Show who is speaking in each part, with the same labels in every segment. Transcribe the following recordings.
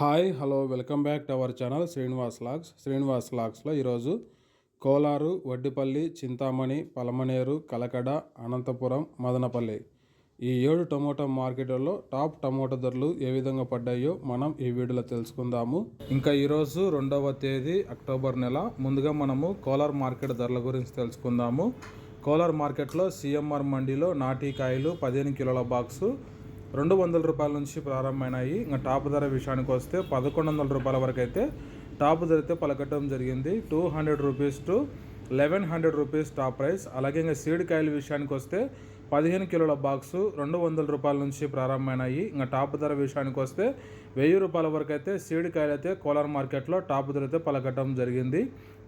Speaker 1: Hi hello welcome back to our channel Srinivas logs. Srinivas లాగ్స్లో ఈరోజు కోలారు వడ్డిపల్లి చింతామణి పలమనేరు కలకడ అనంతపురం మదనపల్లి ఈ ఏడు tomato మార్కెట్లలో టాప్ టమోటా ధరలు ఏ విధంగా పడ్డాయో మనం ఈ వీడియోలో తెలుసుకుందాము. ఇంకా ఈరోజు రెండవ తేదీ అక్టోబర్ నెల. ముందుగా మనము కోలార్ మార్కెట్ ధరల గురించి తెలుసుకుందాము. కోలార్ మార్కెట్లో సిఎంఆర్ మండీలో నాటికాయలు పదిహేను కిలోల బాక్సు రెండు వందల రూపాయల నుంచి ప్రారంభమైనాయి. ఇంకా టాప్ ధర విషయానికి వస్తే పదకొండు వందల రూపాయల వరకు అయితే టాప్ ధర అయితే పలకటం జరిగింది. Two hundred rupees to eleven hundred rupees top price. అలాగే ఇంకా సీడ్ కాయల విషయానికి వస్తే పదిహేను కిలోల బాక్సు రెండు వందల రూపాయల నుంచి ప్రారంభమైనాయి. ఇంకా టాప్ ధర విషయానికి వస్తే వెయ్యి రూపాయల వరకు అయితే సీడ్ కాయలు అయితే కోలార్ మార్కెట్లో టాప్ ధర అయితే పలకటం జరిగింది.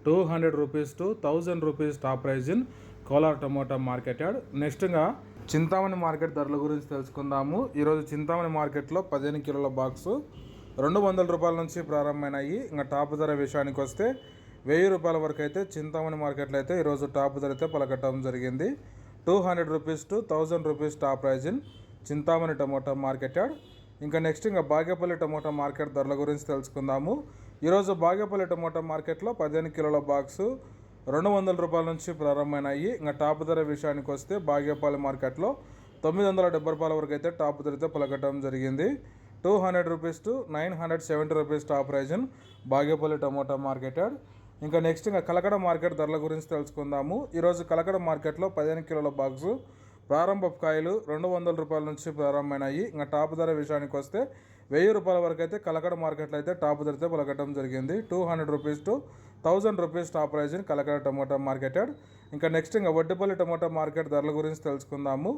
Speaker 1: Two hundred rupees to thousand rupees top prize in Kolar tomato market yard నెక్స్ట్గా Chintamani market ధరల గురించి తెలుసుకుందాము. ఈరోజు చింతామణి మార్కెట్లో పదిహేను కిలోల బాక్సు రెండు వందల రూపాయల నుంచి ప్రారంభమైనాయి. ఇంకా టాప్ ధర విషయానికి వస్తే వెయ్యి రూపాయల వరకు అయితే చింతామణి మార్కెట్లో అయితే ఈరోజు టాప్ ధర అయితే పలకటం జరిగింది. Two hundred rupees to thousand rupees top prize in Chintamani tomato market yard ఇంకా నెక్స్ట్ ఇంకా బాగేపల్లి టమోటా మార్కెట్ ధరల గురించి తెలుసుకుందాము. ఈరోజు బాగేపల్లి టమోటా మార్కెట్లో పదిహేను కిలోల బాక్సు రెండు వందల రూపాయల నుంచి ప్రారంభమైనాయి. ఇంకా టాప్ ధర విషయానికి వస్తే బాగేపల్లి మార్కెట్లో తొమ్మిది వందల డెబ్బై రూపాయల వరకు అయితే టాప్ ధరతో పలకటం జరిగింది. Two hundred rupees to nine hundred seventy rupees top prize Bagepalli tomato market ఇంకా నెక్స్ట్ ఇంకా కలకడ మార్కెట్ ధరల గురించి తెలుసుకుందాము. ఈరోజు కలకడ మార్కెట్లో పదిహేను కిలోల బాక్సు ప్రారంభ కాయలు రెండు వందల రూపాయల నుంచి ప్రారంభమైనాయి. ఇంకా టాప్ ధర విషయానికి వస్తే వెయ్యి రూపాయల వరకు అయితే కలకడ మార్కెట్లో అయితే టాప్ ధరతో పలకటం జరిగింది. Two hundred rupees to thousand rupees top prize Kalakada tomato market yard. ఇంకా నెక్స్ట్ ఇంకా వడ్డిపల్లి టమోటా మార్కెట్ ధరల గురించి తెలుసుకుందాము.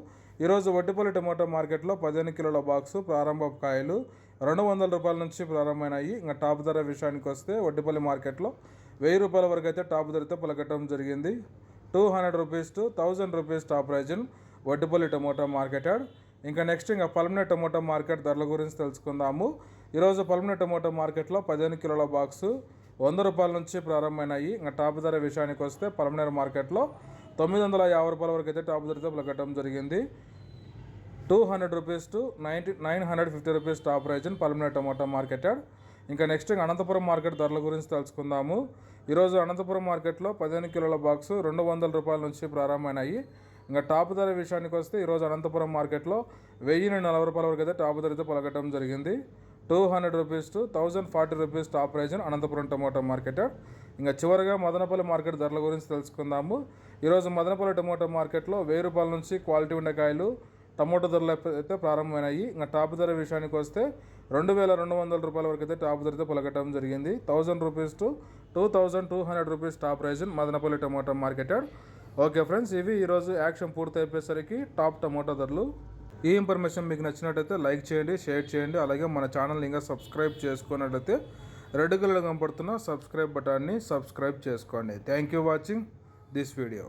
Speaker 1: ఈరోజు వడ్డిపల్లి టమోటా మార్కెట్లో పదిహేను కిలోల బాక్సు ప్రారంభ కాయలు రెండు వందల రూపాయల నుంచి ప్రారంభమైనాయి. ఇంకా టాప్ ధర విషయానికి వస్తే వడ్డిపల్లి మార్కెట్లో వెయ్యి రూపాయల వరకు అయితే టాప్ ధరతో పలకటం జరిగింది. Two hundred rupees to thousand rupees top prize Vaddipalli tomato market yard. ఇంకా నెక్స్ట్ ఇంకా పల్మనే టమోటా మార్కెట్ ధరల గురించి తెలుసుకుందాము. ఈరోజు పల్మినే టమోటా మార్కెట్లో పదిహేను కిలోల బాక్సు వంద రూపాయల నుంచి ప్రారంభమైనాయి. ఇంకా టాప్ ధర విషయానికి వస్తే పల్మినేర్ మార్కెట్లో తొమ్మిది వందల యాభై రూపాయల వరకు అయితే టాప్ ధరతో పలకటం జరిగింది. Two hundred rupees to ninety nine hundred fifty rupees top prize in tomato market ఇంకా నెక్స్ట్ అనంతపురం మార్కెట్ ధరల గురించి తెలుసుకుందాము. ఈరోజు అనంతపురం మార్కెట్లో పదిహేను కిలోల బాక్సు రెండు వందల రూపాయల నుంచి ప్రారంభమైనాయి. ఇంకా టాప్ ధర విషయానికి వస్తే ఈరోజు అనంతపురం మార్కెట్లో వెయ్యి నుండి నలభై రూపాయల వరకు అయితే టాప్ ధరతో పలకటం జరిగింది. Two hundred rupees to thousand forty rupees top prize Anantapuram tomato market. ఇంకా చివరిగా మదనపల్లి మార్కెట్ ధరల గురించి తెలుసుకుందాము. ఈరోజు మదనపల్లి టమోటా మార్కెట్లో వెయ్యి రూపాయల నుంచి క్వాలిటీ ఉండే కాయలు టమోటా ధరలు అయితే ప్రారంభమైనాయి. ఇంకా టాప్ ధర విషయానికి వస్తే రెండు వేల రెండు వందల రూపాయల వరకు అయితే టాప్ ధరతో పలకటం జరిగింది. Thousand rupees to two thousand two hundred rupees top price Madanapalle tomato market. Okay friends ఇవి ఈరోజు యాక్షన్ పూర్తయిపోయేసరికి టాప్ టమోటా ధరలు. ఈ ఇన్ఫర్మేషన్ మీకు నచ్చినట్టయితే లైక్ చేయండి షేర్ చేయండి అలాగే మన ఛానల్ ఇంకా సబ్స్క్రైబ్ చేసుకున్నట్లయితే రెడ్ కలర్ కనపడుతున్న సబ్స్క్రైబ్ బటాన్ని సబ్స్క్రైబ్ చేసుకోండి. Thank you watching this video.